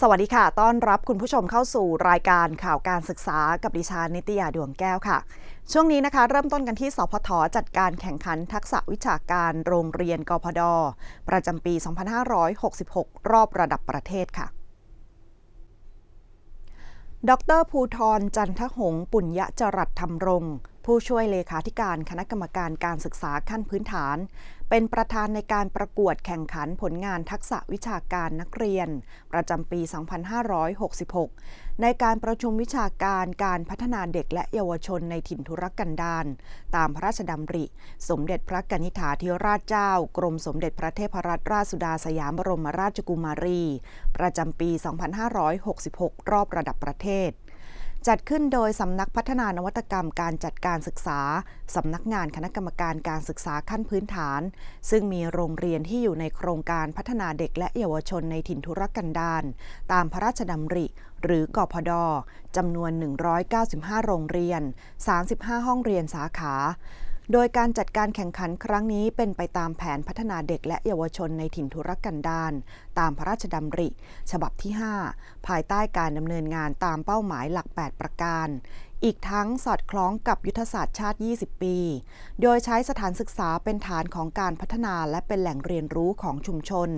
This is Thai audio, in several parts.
สวัสดีค่ะ ต้อนรับคุณผู้ชมเข้าสู่รายการข่าวการศึกษากับดิฉันนิตยาดวงแก้วค่ะ ช่วงนี้นะคะ เริ่มต้นกันที่ สพทจัดการแข่งขันทักษะวิชาการโรงเรียนกพด ประจำปี 2566 รอบระดับประเทศค่ะดรภูทรจันทหง ปุญญจรัตธรรมรงค์ ผู้ช่วยเลขาธิการคณะกรรมการการศึกษาขั้นพื้นฐาน เป็นประธานในการประกวดแข่งขันผลงานทักษะวิชาการนักเรียน ประจำปี 2566 ในการประชุมวิชาการการพัฒนาเด็กและเยาวชนในถิ่นทุรกันดารตามพระราชดำริ สมเด็จพระกนิษฐาธิราชเจ้า กรมสมเด็จพระเทพรัตนราชสุดาสยามบรมราชกุมารี ประจำปี 2566 รอบระดับประเทศ จัดขึ้นโดยสำนักพัฒนานวัตกรรมการจัดการศึกษา สำนักงานคณะกรรมการการศึกษาขั้นพื้นฐาน ซึ่งมีโรงเรียนที่อยู่ในโครงการพัฒนาเด็กและเยาวชนในถิ่นทุรกันดารตามพระราชดำริ หรือกพดจำนวน 195 โรงเรียน 35 ห้องเรียนสาขา โดยการจัดการแข่งขันครั้งนี้เป็นไปตามแผนพัฒนาเด็กและเยาวชนในถิ่นทุรกันดารตามพระราชดำริ ฉบับที่ 5 ภายใต้การดำเนินงานตามเป้าหมายหลัก 8 ประการ อีกทั้งสอดคล้องกับยุทธศาสตร์ชาติ 20 ปี โดยใช้สถานศึกษาเป็นฐานของการพัฒนาและเป็นแหล่งเรียนรู้ของชุมชน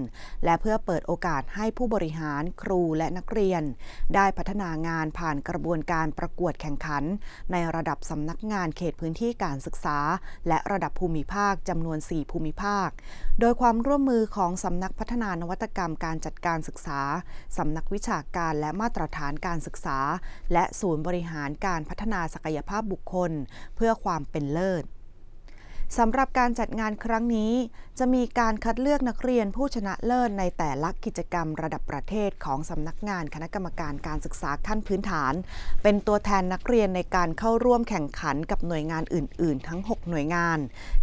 และเพื่อเปิดโอกาสให้ผู้บริหารครูและนักเรียน ได้พัฒนางานผ่านกระบวนการประกวดแข่งขัน ในระดับสำนักงานเขตพื้นที่การศึกษา และระดับภูมิภาคจำนวน 4 ภูมิภาค โดยความร่วมมือของสำนักพัฒนานวัตกรรมการจัดการศึกษาสำนักวิชาการและมาตรฐานการศึกษา และศูนย์บริหารการพััฒนาศักยภาพบุคคล เพื่อความเป็นเลิศสำหรับการจัดงานครั้งนี้ จะมีการคัดเลือกนักเรียนผู้ชนะเลิศในแต่ละกิจกรรมระดับประเทศของสำนักงานคณะกรรมการการศึกษาขั้นพื้นฐาน เป็นตัวแทนนักเรียนในการเข้าร่วมแข่งขันกับหน่วยงานอื่น ๆ ทั้ง 6 หน่วยงาน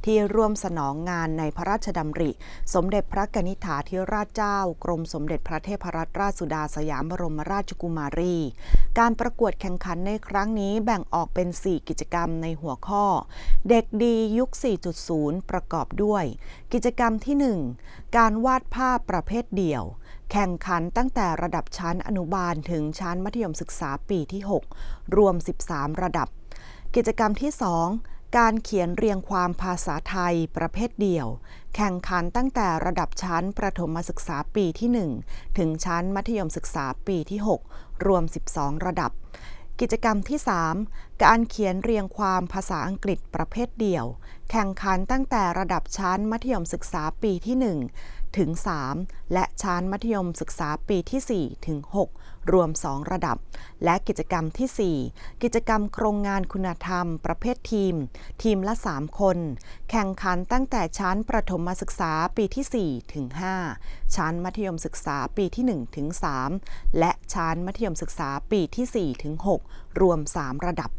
ที่ร่วมสนองงานในพระราชดำริ สมเด็จพระกนิษฐาธิราชเจ้า กรมสมเด็จพระเทพรัตนราชสุดาสยามบรมราชกุมารี การประกวดแข่งขันในครั้งนี้แบ่งออกเป็น 4 กิจกรรมในหัวข้อ เด็กดียุค 4.0 ประกอบด้วย กิจกรรมที่ 1 การวาดภาพประเภทเดี่ยว แข่งขันตั้งแต่ระดับชั้นอนุบาลถึงชั้นมัธยมศึกษาปีที่ 6 รวม 13 ระดับ กิจกรรมที่ 2การเขียนเรียงความภาษาไทยประเภทเดี่ยว แข่งขันตั้งแต่ระดับชั้นประถมศึกษาปีที่ 1 ถึงชั้นมัธยมศึกษาปีที่6 รวม 12 ระดับ กิจกรรมที่ 3 การเขียนเรียงความภาษาอังกฤษประเภทเดี่ยว แข่งขันตั้งแต่ระดับชั้นมัธยมศึกษาปีที่ 1 ถึง 3 และชั้นมัธยมศึกษาปีที่ 4 ถึง 6 รวม 2 ระดับ และกิจกรรมที่ 4 กิจกรรมโครงงานคุณธรรม ประเภททีม ทีมละ 3 คน แข่งขันตั้งแต่ชั้นประถมศึกษาปีที่ 4 ถึง 5 ชั้นมัธยมศึกษาปีที่ 1 ถึง 3 และชั้นมัธยมศึกษาปีที่ 4 ถึง 6 รวม 3 ระดับ